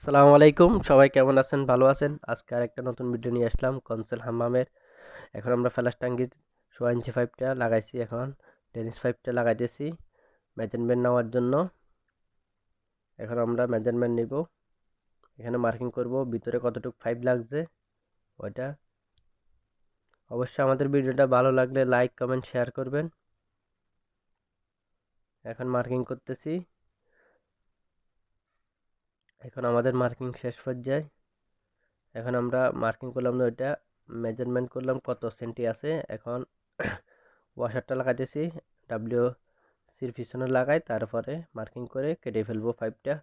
আসসালামু আলাইকুম। সবাই কেমন আছেন? ভালো আছেন? আজকে আর একটা নতুন ভিডিও নিয়ে আসলাম, কনসেল হাম্মামের। এখন আমরা ফ্ল্যাশ টাঙ্গির সোয়া ইঞ্চি পাইপটা লাগাইছি এখন। টেনিস পাইপটা লাগাইতেছি মেজারমেন্ট নেওয়ার জন্য। এখন আমরা মেজারমেন্ট নিব। এখানে মার্কিং করব ভিতরে কতটুকু পাইপ লাগছে ওইটা। অবশ্যই আমাদের ভিডিওটা ভালো লাগলে লাইক কমেন্ট শেয়ার করবেন। এখন মার্কিং করতেছি। এখন আমাদের মার্কিং শেষ পর্যায়ে। এখন আমরা মার্কিং করলাম না ওইটা মেজারমেন্ট করলাম কত সেন্টি আছে। এখন ওয়াশারটা লাগাইতেছি ডাব্লিউ সির পিছনে লাগাই, তারপরে মার্কিং করে কেটে ফেলব পাইপটা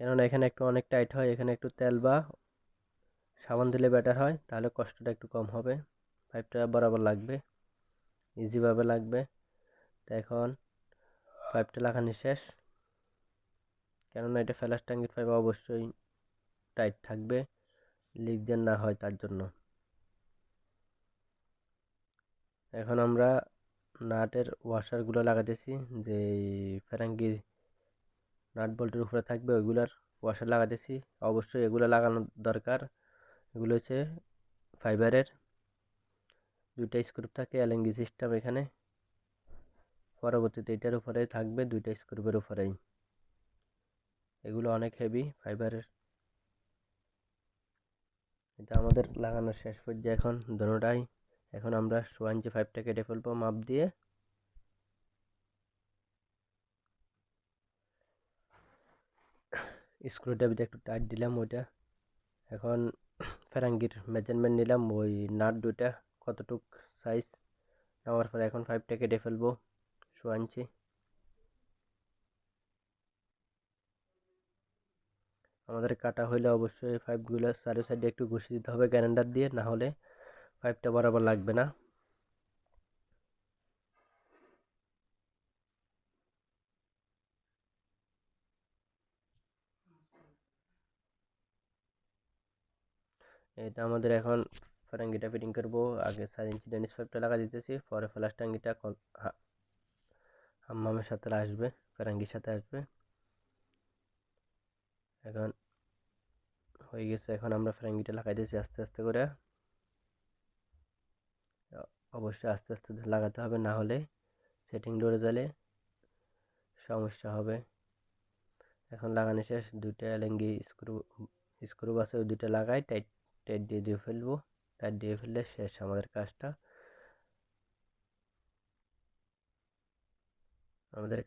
কেননা এখানে একটু অনেক টাইট হয়, এখানে একটু তেল বা সাবান দিলে বেটার হয়, তাহলে কষ্টটা একটু কম হবে। পাইপটা বরাবর লাগবে ইজিভাবে লাগবে। তো এখন পাইপটা লাগানো শেষ। কেননা এটা ফ্ল্যাশ ট্যাঙ্কির পাইপ অবশ্যই টাইট থাকবে। লিক যেন না হয় তার জন্য। এখন আমরা নাটের ওয়াশারগুলো লাগাতেছি, যে ফেরাঙ্গির নাট বল্টের উপরে থাকবে ওইগুলার ওয়াশার লাগাতেছি। অবশ্যই এগুলো লাগানো দরকার। এগুলো হচ্ছে ফাইবারের দুইটা স্ক্রুপ থাকে এলএনগি সিস্টেম এখানে। পরবর্তীতে এটার উপরে থাকবে দুইটা স্ক্রুপের উপরেই। এগুলো অনেক হেভি ফাইবারের এটা আমাদের লাগানো শেষ পর্যায়ে এখন দোনোটাই। এখন আমরা সোয়া ইঞ্চি কেটে ফেলব মাপ দিয়ে। স্ক্রুটা একটু টাইট দিলাম ওইটা। এখন ফেরাঙ্গির মেজারমেন্ট নিলাম, ওই নাট দুইটা, কতটুক সাইজ নেওয়ার পরে এখন পাইপটা কেটে ফেলব। ইঞ্চি আমাদের কাটা হইলে অবশ্যই পাইপগুলো চারি সাইডে একটু ঘুষি দিতে হবে গ্যারেন্ডার দিয়ে, না হলে পাইপটা বরাবর লাগবে না। এটা আমাদের এখন ফেরাঙ্গিটা ফিটিং করব। আগে চার ইঞ্চি ডেনিস পাইপটা লাগা দিতেছি, পরে ফ্লাশ টাঙ্গিটা হাম্মামের সাথে আসবে, ফেরাঙ্গির সাথে আসবে। এখন হয়ে গেছে, এখন আমরা ফ্রেঙ্গিটা লাগাইতেছি আস্তে আস্তে করে। অবশ্যই আস্তে আস্তে লাগাতে হবে, না হলে সেটিং ডরে গেলে সমস্যা হবে। এখন লাগানো শেষ, দুইটা লেঙ্গি স্ক্রু স্ক্রু আছে ওই দুইটা লাগাই, টাইট টাইট দিয়ে দিয়ে ফেলব। টাইট দিয়ে ফেললে শেষ আমাদের কাজটা। আমাদের